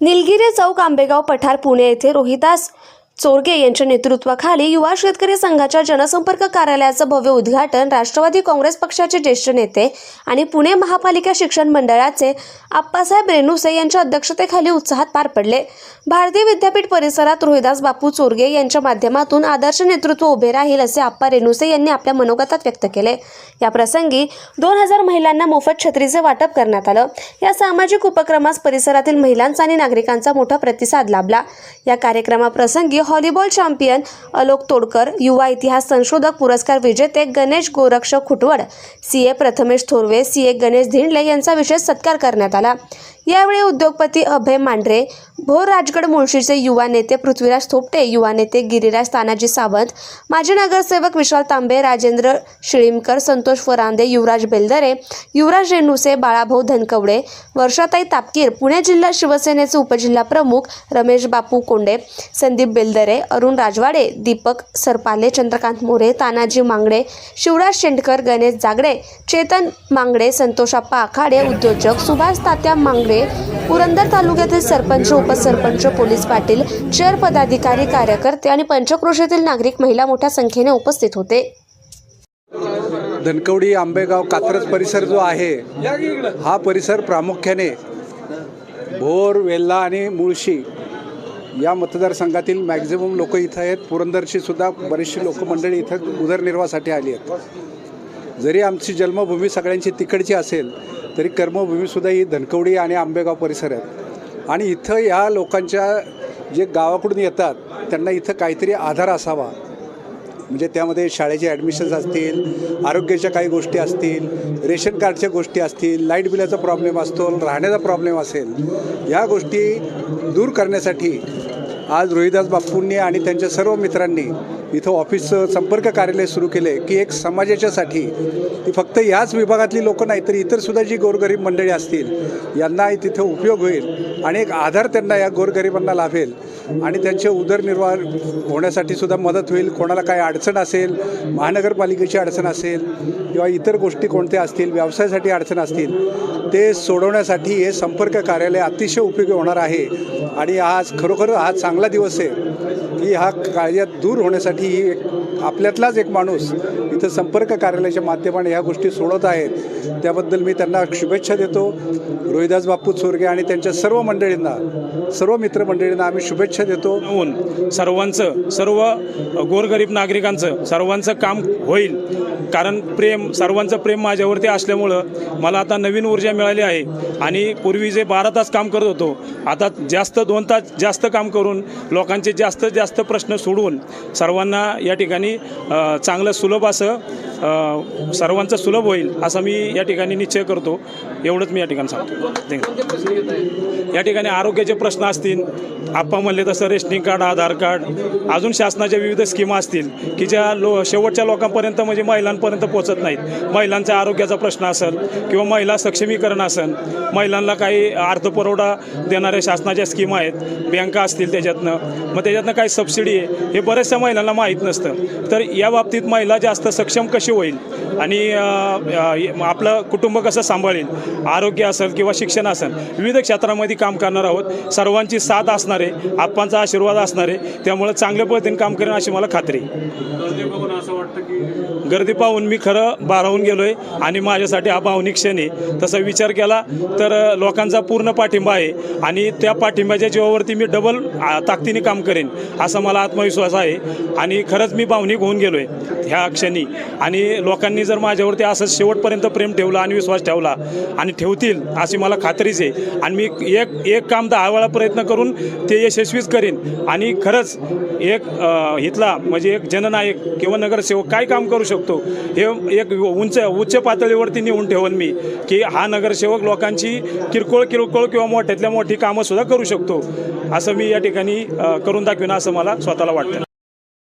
निलगिरी चौक आंबेगाव पठार पुणे येथे रोहिदास चोरगे यांच्या नेतृत्वाखाली युवा शेतकरी संघाच्या जनसंपर्क कार्यालयाचं भव्य उद्घाटन राष्ट्रवादी काँग्रेस पक्षाचे ज्येष्ठ नेते आणि पुणे महापालिका शिक्षण मंडळाचे आप्पासाहेब रेणुसे यांच्या अध्यक्षतेखाली उत्साहात पार पडले. भारतीय विद्यापीठ परिसरात रोहिदास बापू चोरगे यांच्या माध्यमातून आदर्श नेतृत्व उभे राहील असे आप्पा रेणुसे यांनी आपल्या मनोगतात व्यक्त केले. या प्रसंगी दोन हजार महिलांना मोफत छत्रीचे वाटप करण्यात आलं. या सामाजिक उपक्रमास परिसरातील महिलांचा आणि नागरिकांचा मोठा प्रतिसाद लाभला. या कार्यक्रमाप्रसंगी व्हॉलीबॉल चॅम्पियन अलोक तोडकर युवा इतिहास संशोधक पुरस्कार विजेते Ganesh Gorakshak Khutwad C A Prathamesh Thorve C A Ganesh Dhindle यांचा विशेष सत्कार करण्यात आला. यावेळी उद्योगपती अभय मांढरे भोर राजगड मुळशीचे युवा नेते पृथ्वीराज थोपटे युवा नेते गिरीराज तानाजी सावंत माजी नगरसेवक विशाल तांबे राजेंद्र शिळीमकर संतोष फरांदे युवराज बेलदरे युवराज रेणुसे बाळाभाऊ धनकवडे वर्षाताई तापकीर पुणे जिल्हा शिवसेनेचे उपजिल्हा प्रमुख रमेश बापू कोंडे संदीप बेलदरे अरुण राजवाडे दीपक सरपाले चंद्रकांत मोरे तानाजी मांगडे शिवराज शेंडकर गणेश जागडे चेतन मांगडे संतोषाप्पा आखाडे उद्योजक सुभाष तात्या मांगडे पुरंदर तालुक्यातील सरपंच उप सरपंच पोलीस पाटील चेअर पदाधिकारी कार्यकर्ते आणि पंचक्रोशीतील नागरिक महिला मोठ्या संख्येने उपस्थित होते. धनकवडी आंबेगाव कात्रज परिसर जो आहे हा परिसर प्रामुख्याने भोर वेल्हा आणि मुळशी या मतदारसंघातील मॅक्झिमम लोक इथं आहेत. पुरंदरची सुद्धा बरीचशी लोकमंडळी इथं उदरनिर्वाहासाठी आली आहेत. जरी आमची जन्मभूमी सगळ्यांची तिकडची असेल तरी कर्मभूमीसुद्धा ही धनकवडी आणि आंबेगाव परिसर आहेत. आणि इथं या लोकांच्या जे गावाकडून येतात त्यांना इथं काहीतरी आधार असावा. म्हणजे त्यामध्ये शाळेचे ॲडमिशन्स असतील आरोग्याच्या काही गोष्टी असतील रेशन कार्डच्या गोष्टी असतील लाइट बिलाचा प्रॉब्लेम असतो राहण्याचा प्रॉब्लेम असेल ह्या गोष्टी दूर करण्यासाठी आज रोहिदास बापूंनी आणि त्यांच्या सर्व मित्रांनी इथं ऑफिसचं संपर्क कार्यालय सुरू केले की एक समाजाच्यासाठी ती फक्त याच विभागातली लोकं नाही तर इतरसुद्धा जी गोरगरीब मंडळी असतील यांना तिथं उपयोग होईल आणि एक आधार त्यांना या गोरगरिबांना लाभेल आणि त्यांचे उदरनिर्वाह होण्यासाठी सुद्धा मदत होईल. कोणाला काय अडचण असेल महानगरपालिकेची अडचण असेल किंवा इतर गोष्टी कोणत्या असतील व्यवसायासाठी अडचण असतील ते सोडवण्यासाठी हे संपर्क कार्यालय अतिशय उपयोगी होणार आहे. आणि आज खरोखर हा चांगला दिवस आहे. ही हा काळजात दूर होण्यासाठी ही एक आपल्यातलाच एक माणूस इथं संपर्क कार्यालयाच्या माध्यमाने ह्या गोष्टी सोडत आहेत. त्याबद्दल मी त्यांना शुभेच्छा देतो. रोहिदास बापू चोरगे आणि त्यांच्या सर्व मंडळींना सर्व मित्रमंडळींना आम्ही शुभेच्छा देतो. होऊन सर्वांचं सर्व गोरगरीब नागरिकांचं सर्वांचं काम होईल. कारण प्रेम सर्वांचं प्रेम माझ्यावरती असल्यामुळं मला आता नवीन ऊर्जा मिळाली आहे. आणि पूर्वी जे बारा तास काम करत होतो आता जास्त दोन तास जास्त काम करून लोकांचे जास्त जास्त प्रश्न सोडवून सर्वांना या ठिकाणी चांगलं सुलभ असं सर्वांचं सुलभ होईल असं मी या ठिकाणी निश्चय करतो. एवढंच मी या ठिकाणी सांगतो. थँक्यू या ठिकाणी आरोग्याचे प्रश्न असतील आप्पा म्हणले तसं रेशनिंग कार्ड आधार कार्ड अजून शासनाच्या विविध स्कीमा असतील की ज्या लो शेवटच्या लोकांपर्यंत म्हणजे महिलांपर्यंत पोहोचत नाहीत. महिलांच्या आरोग्याचा प्रश्न असेल किंवा महिला सक्षमीकरण असेल महिलांना काही अर्थपुरवठा देणाऱ्या शासनाच्या स्कीमा आहेत बँका असतील त्याच्यातनं. मग त्याच्यातनं काही सबसिडी आहे हे बऱ्याचशा महिलांना माहीत नसतं. तर या बाबतीत महिला जास्त सक्षम कशी होईल आणि आपलं कुटुंब कसं सांभाळेल? आरोग्य असेल किंवा शिक्षण असेल विविध क्षेत्रामध्ये काम करणार आहोत. सर्वांची साथ असणार आहे आप्पांचा आशीर्वाद असणार आहे त्यामुळं चांगल्या पद्धतीने काम करेन अशी मला खात्री आहे. गर्दी पाहून मी खरं बारावून गेलोय आणि माझ्यासाठी हा भावनिक क्षण आहे. तसा विचार केला तर लोकांचा पूर्ण पाठिंबा आहे आणि त्या पाठिंब्याच्या जीवावरती मी डबल ताकदीने काम करेन असा मला आत्मविश्वास आहे आणि खरंच मी भावनिक होऊन गेलोय ह्या क्षणी. आणि लोकांनी जर माझ्यावरती असं शेवटपर्यंत प्रेम ठेवला आणि विश्वास ठेवला आणि ठेवतील अशी मला खात्रीच आहे. आणि मी एक एक काम दहा वेळा प्रयत्न करून ते यशस्वीच करेन. आणि खरंच एक इथला म्हणजे एक जननायक किंवा नगरसेवक काय काम करू शकतो? हे एक उंच उच्च पातळीवरती नेऊन ठेवन मी की हा नगरसेवक लोकांची किरकोळ किरकोळ किंवा मोठ्यातल्या मोठी कामंसुद्धा करू शकतो. असं मी या ठिकाणी करून दाखवीन असं मला स्वतःला वाटतं.